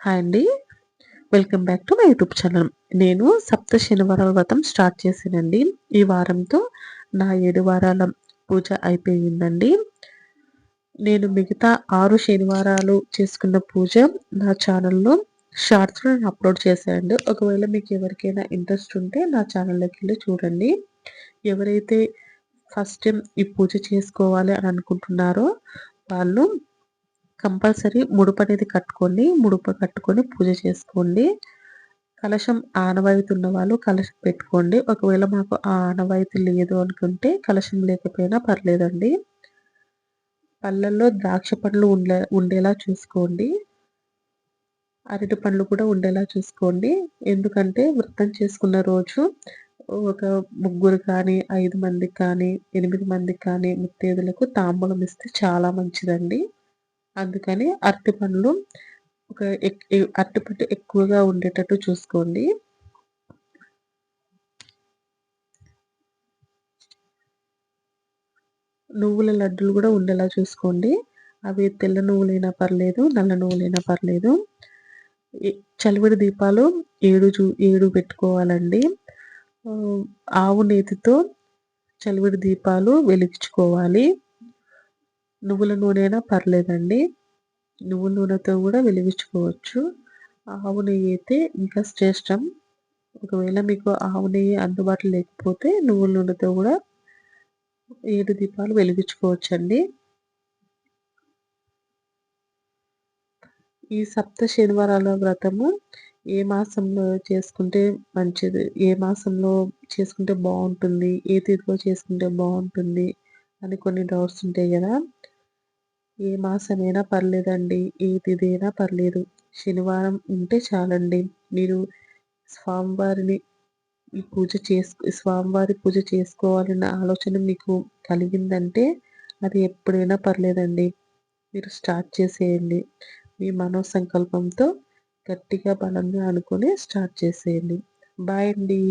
Hi అండి. Welcome back to my YouTube channel. నేను సప్త శనివారాల వ్రతం స్టార్ట్ చేశానండి. ఈ వారంతో నా ఏడు వారాల పూజ అయిపోయిందండి. నేను మిగతా ఆరు శనివారాలు చేసుకున్న పూజ నా ఛానల్లో షార్ట్స్లో నేను అప్లోడ్ చేశానండి. ఒకవేళ మీకు ఎవరికైనా ఇంట్రెస్ట్ ఉంటే నా ఛానల్లోకి వెళ్ళి చూడండి. ఎవరైతే ఫస్ట్ టైం ఈ పూజ చేసుకోవాలి అని అనుకుంటున్నారో వాళ్ళు కంపల్సరీ ముడుపు అనేది కట్టుకోండి ముడుపు కట్టుకొని పూజ చేసుకోండి. కలశం ఆనవాయితీ ఉన్న వాళ్ళు కలశం పెట్టుకోండి. ఒకవేళ మాకు ఆ ఆనవాయితీ లేదు అనుకుంటే కలశం లేకపోయినా పర్లేదండి. పళ్ళల్లో ద్రాక్ష పండ్లు ఉండే ఉండేలా చూసుకోండి. అరటి పండ్లు కూడా ఉండేలా చూసుకోండి. ఎందుకంటే వృత్తం చేసుకున్న రోజు ఒక ముగ్గురు కానీ ఐదు మందికి కానీ ఎనిమిది మందికి కానీ ముత్తేదులకు తాంబూలం ఇస్తే చాలా మంచిదండి. అందుకని అరటి పండ్లు ఒక అరటిపండు ఎక్కువగా ఉండేటట్టు చూసుకోండి. నువ్వుల లడ్డులు కూడా ఉండేలా చూసుకోండి. అవి తెల్ల నువ్వులైనా పర్లేదు నల్ల నువ్వులైనా పర్లేదు. చలివిడి దీపాలు ఏడు చూ ఏడు పెట్టుకోవాలండి. ఆవు నేతితో చలివిడి దీపాలు వెలిగించుకోవాలి. నువ్వుల నూనె అయినా పర్లేదండి. నువ్వుల నూనెతో కూడా వెలిగించుకోవచ్చు. ఆవు నెయ్యి అయితే ఇంకా శ్రేష్టం. ఒకవేళ మీకు ఆవు నెయ్యి అందుబాటులో లేకపోతే నువ్వుల నూనెతో కూడా ఏడు దీపాలు వెలిగించుకోవచ్చండి. ఈ సప్త శనివారాల వ్రతము ఏ మాసంలో చేసుకుంటే మంచిది? ఏ మాసంలో చేసుకుంటే బాగుంటుంది? ఏ తిథిలో చేసుకుంటే బాగుంటుంది? అని కొన్ని డౌట్స్ ఉంటాయి కదా. ఏ మాసమైనా పర్లేదండి. ఏ తిథైనా పర్లేదు. శనివారం ఉంటే చాలండి. మీరు స్వామివారిని ఈ పూజ చేసుకు స్వామివారి పూజ చేసుకోవాలన్న ఆలోచన మీకు కలిగిందంటే అది ఎప్పుడైనా పర్లేదండి. మీరు స్టార్ట్ చేసేయండి. మీ మనోసంకల్పంతో గట్టిగా బలంగా అనుకొని స్టార్ట్ చేసేయండి. బాయ్ అండి.